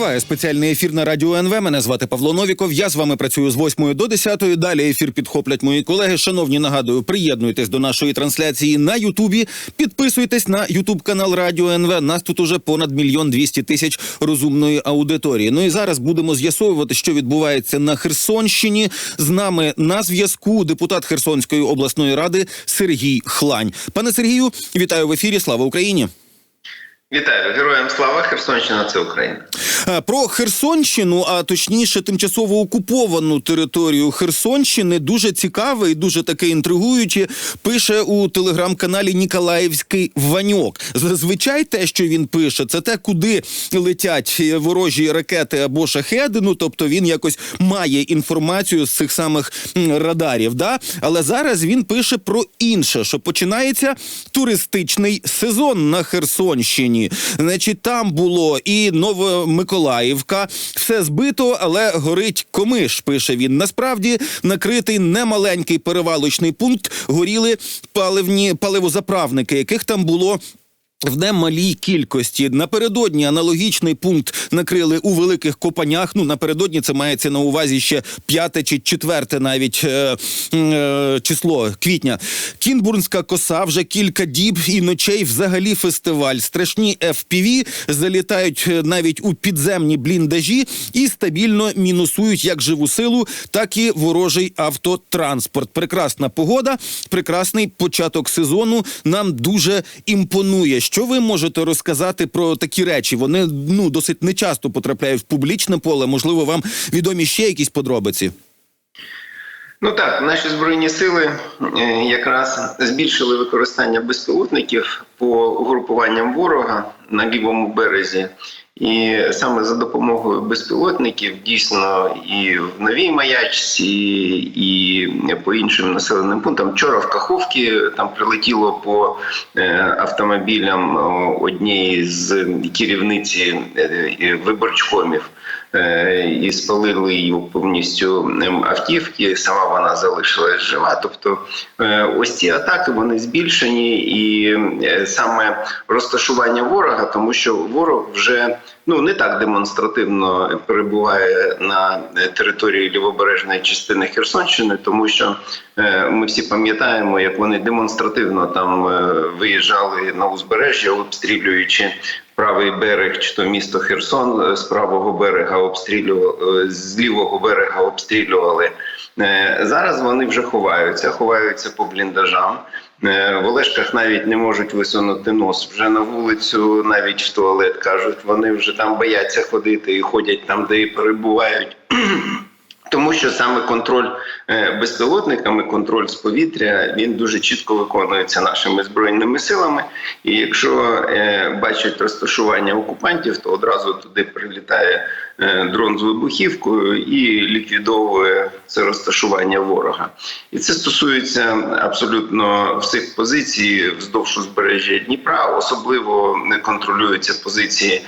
Триває спеціальний ефір на радіо НВ. Мене звати Павло Новіков. Я з вами працюю з 8 до 10. Далі ефір підхоплять мої колеги. Шановні, нагадую, приєднуйтесь до нашої трансляції на Ютубі. Підписуйтесь на Ютуб канал Радіо НВ. Нас тут уже понад мільйон двісті тисяч розумної аудиторії. Ну і зараз будемо з'ясовувати, що відбувається на Херсонщині. З нами на зв'язку депутат Херсонської обласної ради Сергій Хлань. Пане Сергію, вітаю в ефірі. Слава Україні. Вітаю героям слава Херсонщина. Це Україна. Е, Про Херсонщину, а точніше, тимчасово окуповану територію Херсонщини, дуже цікаве і дуже таке інтригуюче. Пише у телеграм-каналі Ніколаївський Ваньок. Зазвичай те, що він пише, це те, куди летять ворожі ракети або шахеди. Ну тобто він якось має інформацію з цих самих радарів. Да? Але зараз він пише про інше, що починається туристичний сезон на Херсонщині. Значить, там було і Новомиколаївка, все збито, але горить комиш. Пише він. Насправді накритий немаленький перевалочний пункт. Горіли паливні паливозаправники, яких там було. В немалій кількості напередодні аналогічний пункт накрили у великих копанях. Ну напередодні це мається на увазі ще п'яте чи четверте, навіть е, е, число квітня. Кінбурнська коса вже кілька діб і ночей. Взагалі фестиваль. Страшні FPV залітають е, навіть у підземні бліндажі і стабільно мінусують як живу силу, так і ворожий автотранспорт. Прекрасна погода, прекрасний початок сезону. Нам дуже імпонує. Що ви можете розказати про такі речі? Вони ну досить нечасто потрапляють в публічне поле. Можливо, вам відомі ще якісь подробиці? Ну так, наші збройні сили е, якраз збільшили використання безпілотників по угрупуванням ворога на лівому березі. І саме за допомогою безпілотників дійсно і в новій маячці, і по іншим населеним пунктам. Вчора в Каховці там прилетіло по е, автомобілям однієї з керівниці е, виборчкомів. Е, І спалили її повністю ем, автівки. Сама вона залишилась жива. Тобто, е, ось ці атаки вони збільшені, і е, саме розташування ворога, тому що ворог вже ну не так демонстративно перебуває на території лівобережної частини Херсонщини, тому що ми всі пам'ятаємо, як вони демонстративно там виїжджали на узбережжя, обстрілюючи правий берег, чи то місто Херсон е, з правого берега обстрілювали е, з лівого берега обстрілювали. Е, Зараз вони вже ховаються, ховаються по бліндажам. В Олешках навіть не можуть висунути нос вже на вулицю, навіть в туалет кажуть. Вони вже там бояться ходити і ходять там, де і перебувають. Тому що саме контроль е, безпілотниками, контроль з повітря, він дуже чітко виконується нашими збройними силами. І якщо е, бачать розташування окупантів, то одразу туди прилітає е, дрон з вибухівкою і ліквідовує це розташування ворога. І це стосується абсолютно всіх позицій вздовж узбережжя Дніпра. Особливо не контролюються позиції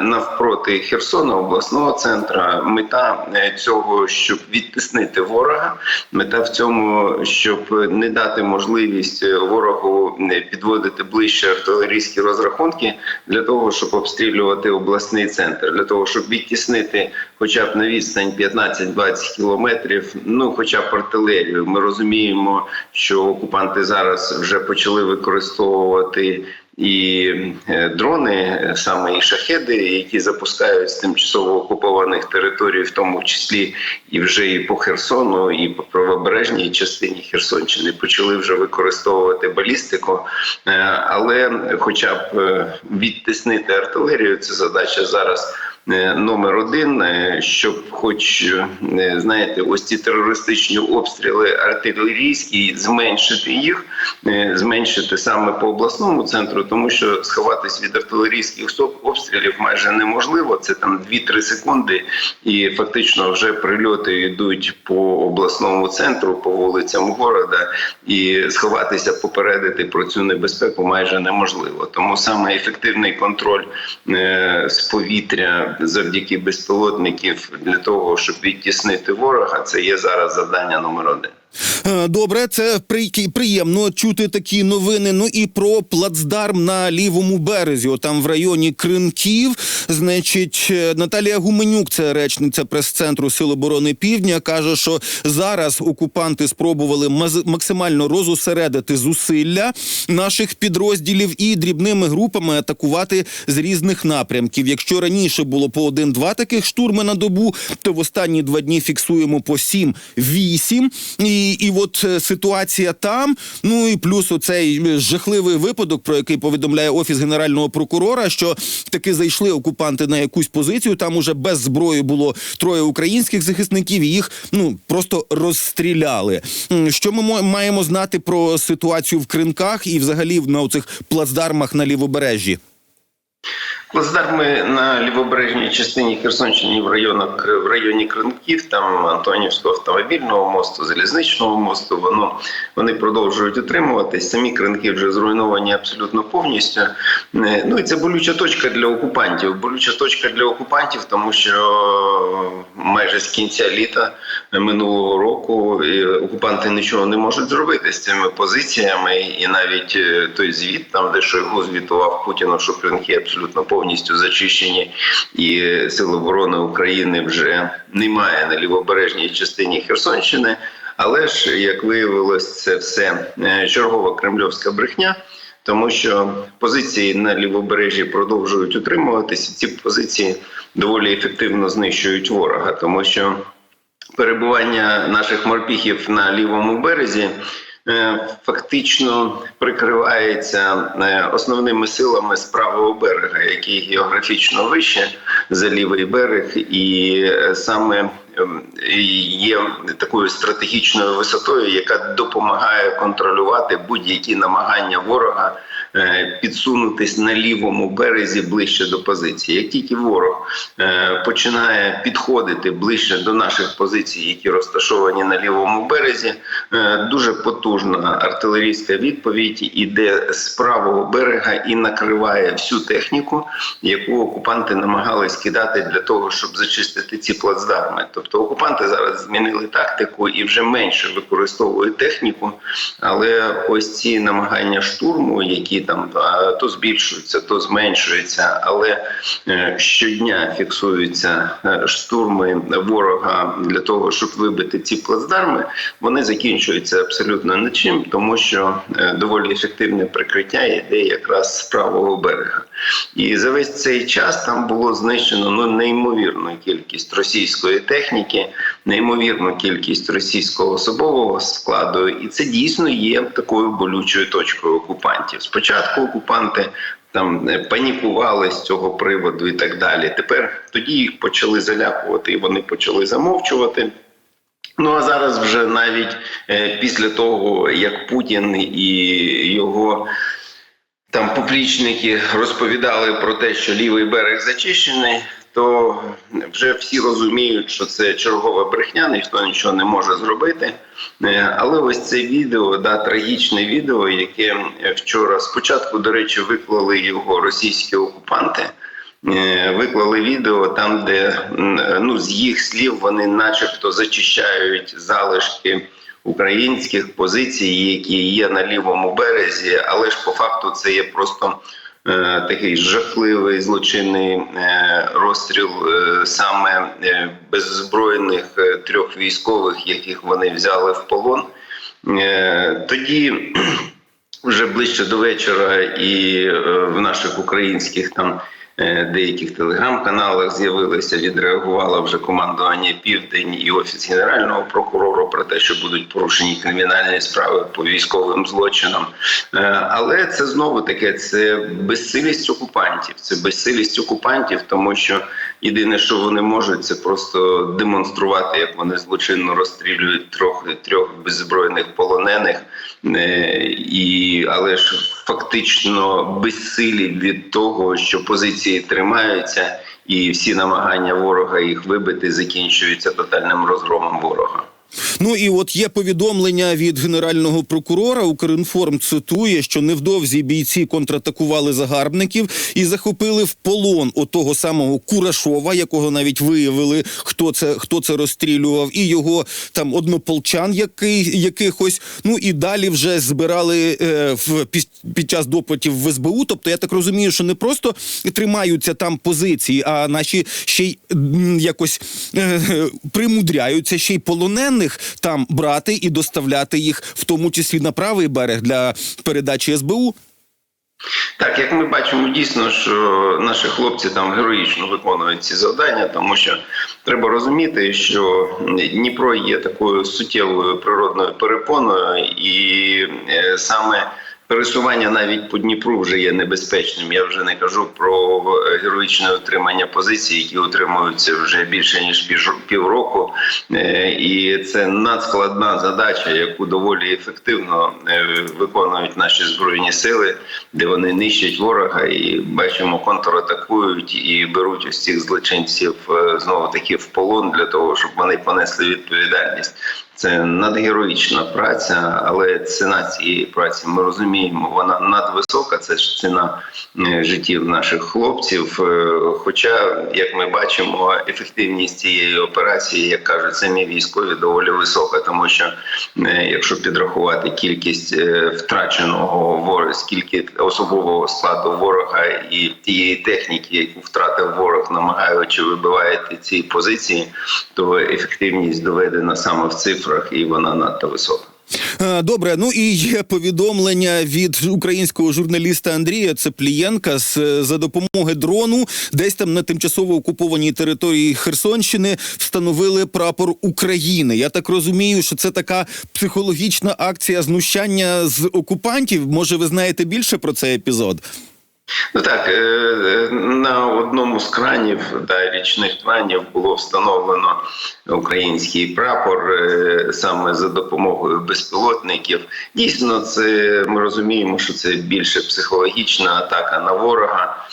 навпроти Херсона, обласного центра. Мета цього, щоб відтиснити ворога. Мета в цьому, щоб не дати можливість е, ворогу е, підводити ближче артилерійські розрахунки для того, щоб обстрілювати обласний центр, для того, щоб відтіснити, хоча б на відстань 15-20 кілометрів, ну хоча б артилерію. Ми розуміємо, що окупанти зараз вже почали використовувати. І е, дрони, е, саме і шахеди, які запускають з тимчасово окупованих територій, в тому числі і вже і по Херсону, і по правобережній частині Херсонщини, почали вже використовувати балістику. Е, Але, хоча б відтиснити артилерію, це задача зараз. Е, Номер один, е, щоб, хоч е, знаєте, ось ці терористичні обстріли артилерійські, зменшити їх, зменшити саме по обласному центру, тому що сховатись від артилерійських обстрілів майже неможливо. Це там 2-3 секунди, і фактично вже прильоти йдуть по обласному центру, по вулицям города, і сховатися, попередити про цю небезпеку майже неможливо. Тому саме ефективний контроль з повітря завдяки безпілотників для того, щоб відтіснити ворога, це є зараз завдання номер один. Е, Добре, це при- приємно чути такі новини. Ну і про плацдарм на лівому березі, там в районі Кринків. Значить, е, Наталія Гуменюк, це речниця прес-центру Сил оборони Півдня, каже, що зараз окупанти спробували максимально розосередити зусилля наших підрозділів і дрібними групами атакувати з різних напрямків. Якщо раніше було по один-два таких штурми на добу, то в останні два дні фіксуємо по сім-вісім. І, і от е, ситуація там. Ну і плюс оцей е, жахливий випадок, про який повідомляє офіс генерального прокурора, що таки зайшли окупанти на якусь позицію. Там уже без зброї було троє українських захисників. і Їх ну просто розстріляли. Що ми мо- маємо знати про ситуацію в кринках і взагалі на оцих плацдармах на лівобережжі? Плацдарми на лівобережній частині Херсонщини в районах в районі Кринків, там Антонівського автомобільного мосту, залізничного мосту. Воно вони продовжують утримуватись. Самі кринки вже зруйновані абсолютно повністю. Е, Ну і це болюча точка для окупантів. Болюча точка для окупантів, тому що майже з кінця літа минулого року е, окупанти нічого не можуть зробити з цими позиціями, і навіть е, той звіт, там де Шойгу звітував Путіну, що кринки абсолютно повністю зачищені, і Сили оборони України вже немає на лівобережній частині Херсонщини. Але ж як виявилось, це все е, чергова кремльовська брехня. Тому що позиції на лівобережжі продовжують утримуватися. Ці позиції доволі ефективно знищують ворога, тому що перебування наших морпіхів на лівому березі фактично прикривається е, основними силами з правого берега, який географічно вище за лівий берег, і е, саме ем, є такою стратегічною висотою, яка допомагає контролювати будь-які намагання ворога е, підсунутись на лівому березі ближче до позиції. Як тільки ворог е, починає підходити ближче до наших позицій, які розташовані на лівому березі, е, дуже потужна артилерійська відповідь іде з правого берега і накриває всю техніку, яку окупанти намагались кидати для того, щоб зачистити ці плацдарми. Тобто окупанти зараз змінили тактику і вже менше використовують техніку, але ось ці намагання штурму, які там то збільшуються, то зменшуються, але е, щодня фіксуються е, штурми ворога для того, щоб вибити ці плацдарми, вони закінчуються абсолютно нічим, тому що е, доволі ефективне прикриття йде якраз з правого берега. І за весь цей час там було знищено ну неймовірну кількість російської техніки, неймовірну кількість російського особового складу, і це дійсно є такою болючою точкою окупантів. Спочатку окупанти. Там е, панікували з цього приводу і так далі. Тепер тоді їх почали залякувати, і вони почали замовчувати. Ну а зараз вже навіть е, після того, як Путін і його там публічники розповідали про те, що лівий берег зачищений, то вже всі розуміють, що це чергова брехня, ніхто нічого не може зробити. Е, Але ось це відео, да, трагічне відео, яке вчора спочатку, до речі, виклали його російські окупанти. Е, Виклали відео там, де ну з їх слів вони, начебто, зачищають залишки українських позицій, які є на лівому березі, але ж по факту це є просто такий жахливий злочинний е, розстріл е, саме е, беззбройних е, трьох військових, яких вони взяли в полон. Е, тоді вже ближче до вечора, і е, в наших українських там е, деяких телеграм-каналах з'явилися, відреагувало вже командування Південь і офіс генерального прокурора про те, що будуть порушені кримінальні справи по військовим злочинам. Е, Але це знову таке це безсилість окупантів. Це безсилість окупантів, тому що єдине, що вони можуть, це просто демонструвати, як вони злочинно розстрілюють трьох трьох беззбройних полонених. Е, і але ж фактично безсилі від того, що позиції тримаються, і всі намагання ворога їх вибити закінчуються тотальним розгромом ворога. Ну і от є повідомлення від генерального прокурора. Укрінформ цитує, що невдовзі бійці контратакували загарбників і захопили в полон отого самого Курашова, якого навіть виявили, хто це хто це розстрілював, і його там однополчан, який якихось. Ну і далі вже збирали е, в під, під час допитів в СБУ. Тобто я так розумію, що не просто тримаються там позиції, а наші ще й якось е, примудряються ще й полонених там брати і доставляти їх, в тому числі на правий берег для передачі СБУ. Так, як ми бачимо, дійсно, що наші хлопці там героїчно виконують ці завдання, тому що треба розуміти, що Дніпро є такою суттєвою природною перепоною, і е, саме пересування навіть по Дніпру вже є небезпечним. Я вже не кажу про героїчне утримання позицій, які утримуються вже більше ніж півроку. Е, І це надскладна задача, яку доволі ефективно е, виконують наші збройні сили, де вони нищать ворога і бачимо, контратакують і беруть цих злочинців е, знову таки в полон для того, щоб вони понесли відповідальність. Це надгероїчна праця, але ціна цієї праці ми розуміємо, вона надвисока. Це ж ціна е, життів наших хлопців. Е, Хоча, як ми бачимо, ефективність цієї операції, як кажуть самі військові, доволі висока, тому що е, якщо підрахувати кількість втраченого ворога, скільки особового складу ворога і тієї техніки, яку втратив ворог, намагаючи вибивати ці позиції, то ефективність доведена саме в цифрах, і вона надто висока. Е, Добре, ну і є повідомлення від українського журналіста Андрія Цеплієнка з за допомоги дрону, десь там на тимчасово окупованій території Херсонщини встановили прапор України. Я так розумію, що це така психологічна акція знущання з окупантів. Може, ви знаєте більше про цей епізод? Ну так, е, е, на одному з кранів да, річних кранів було встановлено український прапор е, саме за допомогою безпілотників. Дійсно, це ми розуміємо, що це більше психологічна атака на ворога,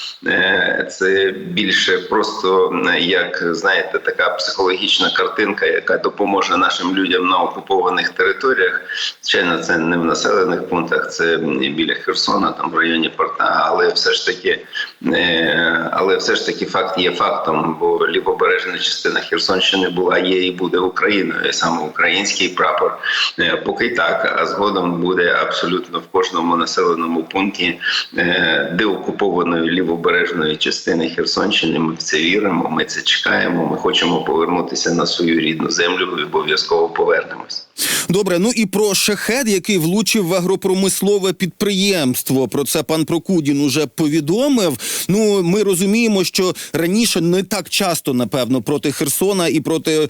це більше просто як знаєте, така психологічна картинка, яка допоможе нашим людям на окупованих територіях. Звичайно, це не в населених пунктах, це біля Херсона, там в районі порта, але все ж таки, е, але все ж таки факт є фактом, бо лівобережна частина Херсонщини була, є і буде Україною, саме український прапор. Е, Поки так, а згодом буде абсолютно в кожному населеному пункті е, деокупованої лівобережної частини Херсонщини. Ми в це віримо. Ми це чекаємо. Ми хочемо повернутися на свою рідну землю і обов'язково повернемось. Добре, ну і про шахет, який влучив в агропромислове підприємство. Про це пан Прокудін уже повідомив. Ну, ми розуміємо, що раніше не так часто, напевно, проти Херсона і проти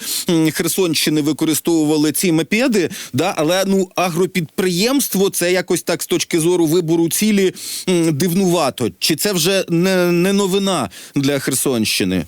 Херсонщини використовували ці мопеди. Да, але ну агропідприємство це якось так з точки зору вибору цілі дивнувато. Чи це вже не, не новина для Херсонщини?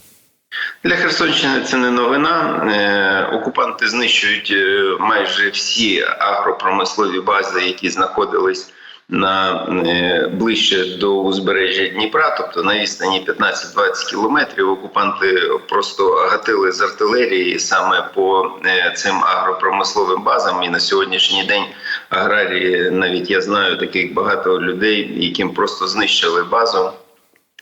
Для Херсонщини це не новина. Е, Окупанти знищують е, майже всі агропромислові бази, які знаходились на е, ближче до узбережжя Дніпра, тобто на відстані 15-20 кілометрів. Окупанти просто гатили з артилерії саме по цим агропромисловим базам. І на сьогоднішній день аграрії, навіть я знаю таких багато людей, яким просто знищили базу.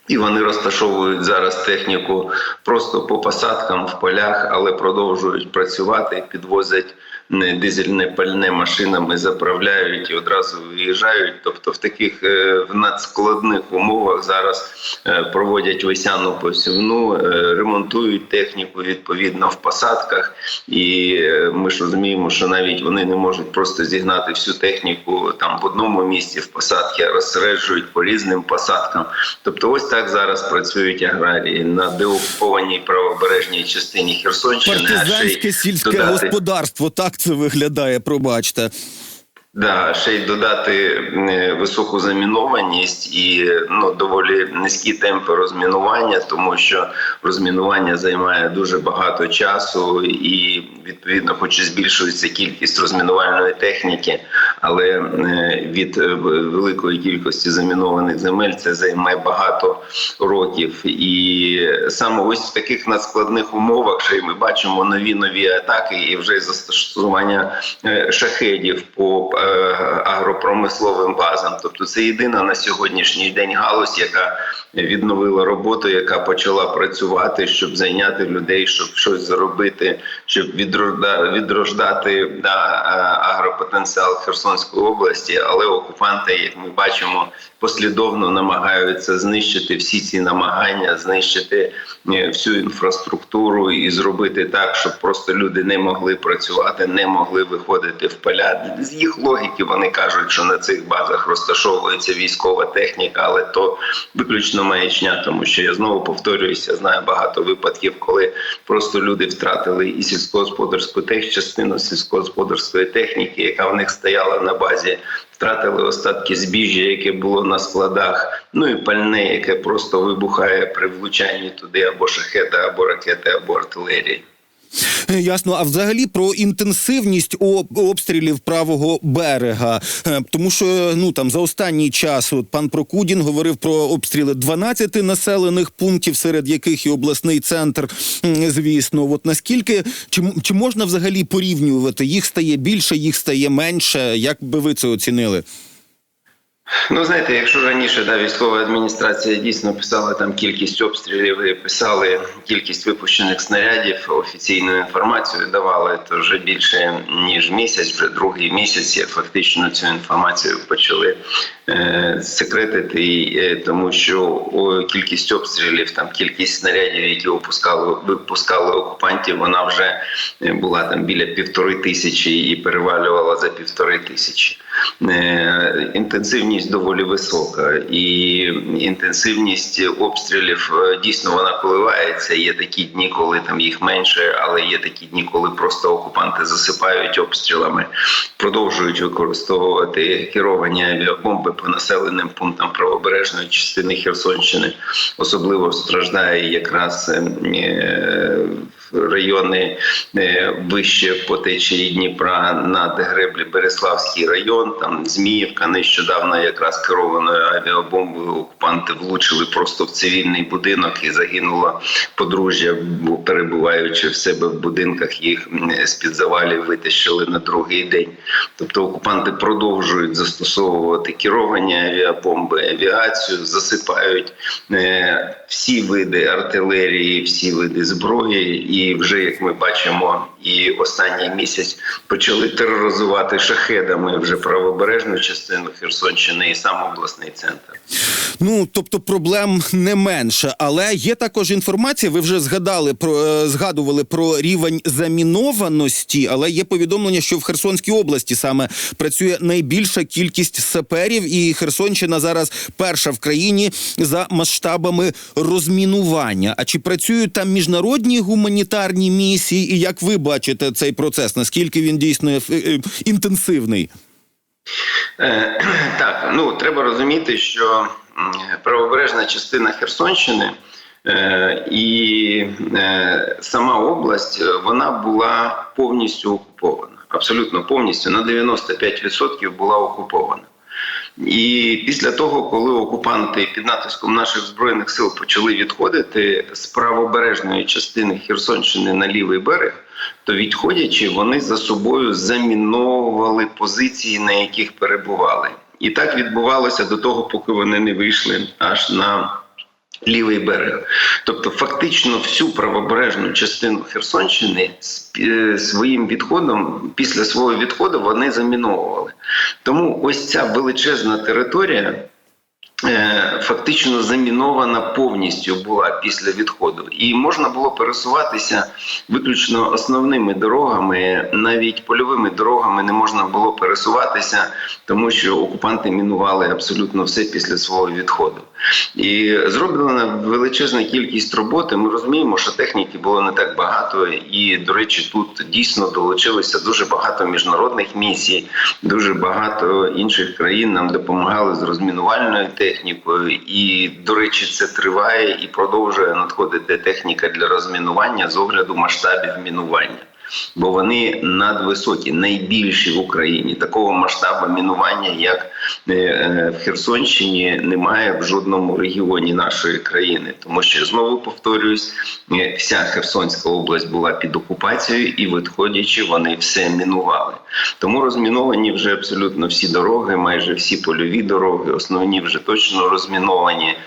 І вони розташовують зараз техніку просто по посадкам в полях, але продовжують працювати, підвозять дизельне пальне машинами, заправляють і одразу виїжджають. Тобто, в таких е, в надскладних умовах зараз е, проводять весяну посівну, е, ремонтують техніку відповідно в посадках. І ми ж розуміємо, що навіть вони не можуть просто зігнати всю техніку там в одному місці в посадки, а розсереджують по різним посадкам. Тобто, ось так зараз працюють аграрії на деокупованій правобережній частині Херсонщини. Партизанське сільське додати- господарство. Так це виглядає. Пробачте. Да, ще й додати високу замінованість і ну доволі низькі темпи розмінування, тому що розмінування займає дуже багато часу, і відповідно, хоч і збільшується кількість розмінувальної техніки, але е, від е, великої кількості замінованих земель це займе багато років. І саме ось в таких надскладних умовах, що й ми бачимо нові нові атаки, і вже застосування е, шахедів по агропромисловим базам. Тобто, це єдина на сьогоднішній день галузь, яка відновила роботу, яка почала працювати, щоб зайняти людей, щоб щось зробити, щоб відрожда- відрождати да, агропотенціал Херсонської області. Але окупанти, як ми бачимо, послідовно намагаються знищити всі ці намагання, знищити е, всю інфраструктуру і зробити так, щоб просто люди не могли працювати, не могли виходити в поля. З їх логіки вони кажуть, що на цих базах розташовується військова техніка, але то виключно маячня, тому що я знову повторююся, знаю багато випадків, коли просто люди втратили і сільськогосподарську тех, частину сільськогосподарської техніки, яка в них стояла на базі. Втратили остатки збіжжя, яке було на складах, ну і пальне, яке просто вибухає при влучанні туди або шахета, або ракети, або артилерії. Е, Ясно, а взагалі про інтенсивність об- обстрілів правого берега, Е, тому що ну там за останній час от пан Прокудін говорив про обстріли 12 населених пунктів, серед яких і обласний центр. Звісно, от наскільки чи, чи можна взагалі порівнювати? Їх стає більше, їх стає менше. Як би ви це оцінили? Ну, знаєте, якщо раніше да, військова адміністрація дійсно писала там кількість обстрілів писали кількість випущених снарядів, офіційну інформацію давали, то вже більше ніж місяць, вже другий місяць фактично цю інформацію почали е, секретити, і, е, тому що о, кількість обстрілів, там кількість снарядів, які опускали, випускали окупантів, вона вже е, була там біля півтори тисячі і перевалювала за півтори тисячі. Е, інтенсивність доволі висока, і інтенсивність обстрілів е, дійсно вона коливається. Є такі дні, коли там їх менше, але є такі дні, коли просто окупанти засипають обстрілами, продовжують використовувати керовані авіабомби по населеним пунктам правобережної частини Херсонщини. Особливо страждає якраз е, райони вище по течії Дніпра над греблі Береславський район. Там Зміївка нещодавно якраз керованою авіабомбою окупанти влучили просто в цивільний будинок і загинуло подружжя, перебуваючи в себе в будинках, їх з під завалів витащили на другий день. Тобто окупанти продовжують застосовувати керовані авіабомби, авіацію, засипають е, всі види артилерії, всі види зброї, і вже як ми бачимо, і останній місяць почали тероризувати шахедами вже правобережну частину Херсонщини і сам обласний центр. Ну тобто проблем не менше, але є також інформація. Ви вже згадали про е, згадували про рівень замінованості, але є повідомлення, що в Херсонській області саме працює найбільша кількість саперів, і Херсонщина зараз перша в країні за масштабами розмінування. А чи працюють там міжнародні гуманітарні місії? І як ви бачите цей процес? Наскільки він дійсно е, е, інтенсивний? Е, Так, ну треба розуміти, що правобережна частина Херсонщини і сама область вона була повністю окупована. Абсолютно повністю на 95% була окупована. І після того, коли окупанти під натиском наших збройних сил почали відходити з правобережної частини Херсонщини на лівий берег, то відходячи, вони за собою заміновували позиції, на яких перебували. І так відбувалося до того, поки вони не вийшли аж на лівий берег. Тобто, фактично, всю правобережну частину Херсонщини е, своїм відходом, після свого відходу, вони заміновували. Тому ось ця величезна територія. Е, Фактично замінована повністю була після відходу, і можна було пересуватися виключно основними дорогами, навіть польовими дорогами не можна було пересуватися, тому що окупанти мінували абсолютно все після свого відходу. І зроблена величезна кількість роботи. Ми розуміємо, що техніки було не так багато, і до речі, тут дійсно долучилося дуже багато міжнародних місій, дуже багато інших країн нам допомагали з розмінувальною технікою. І до речі, це триває і продовжує надходити техніка для розмінування з огляду масштабів мінування. Бо вони надвисокі, найбільші в Україні. Такого масштабу мінування, як е, е, в Херсонщині, немає в жодному регіоні нашої країни. Тому що знову повторююсь, е, вся Херсонська область була під окупацією, і відходячи, вони все мінували. Тому розміновані вже абсолютно всі дороги, майже всі польові дороги, основні вже точно розміновані.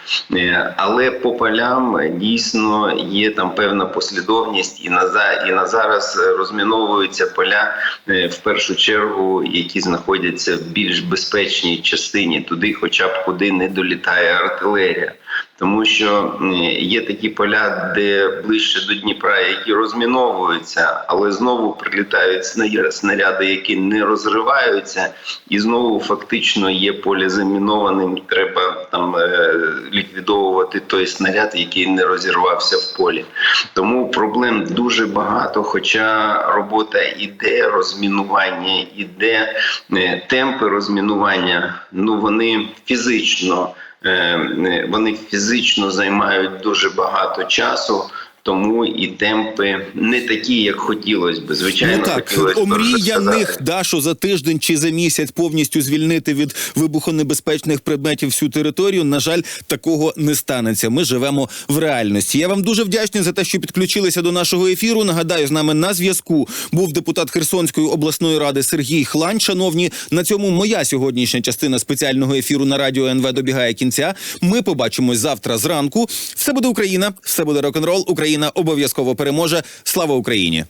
Але по полям дійсно є там певна послідовність, і на за і на зараз розміновуються поля е, в першу чергу, які знаходяться в більш безпечній частині, туди, хоча б куди не долітає артилерія. Тому що є такі поля, де ближче до Дніпра, які розміновуються, але знову прилітають снаряди, які не розриваються, і знову фактично є поле замінованим. Треба там е, ліквідовувати той снаряд, який не розірвався в полі. Тому проблем дуже багато. Хоча робота іде, розмінування іде, е, темпи розмінування, ну вони фізично. Е, е, вони фізично займають дуже багато часу, тому і темпи не такі, як хотілося б. Звичайно, ну так, хотілося омріяних. Дашу за тиждень чи за місяць повністю звільнити від вибухонебезпечних предметів всю територію. На жаль, такого не станеться. Ми живемо в реальності. Я вам дуже вдячний за те, що підключилися до нашого ефіру. Нагадаю, з нами на зв'язку був депутат Херсонської обласної ради Сергій Хлань. Шановні, на цьому моя сьогоднішня частина спеціального ефіру на радіо НВ добігає кінця. Ми побачимось завтра зранку. Все буде Україна, все буде рок-н-рол. Україна обов'язково переможе. Слава Україні!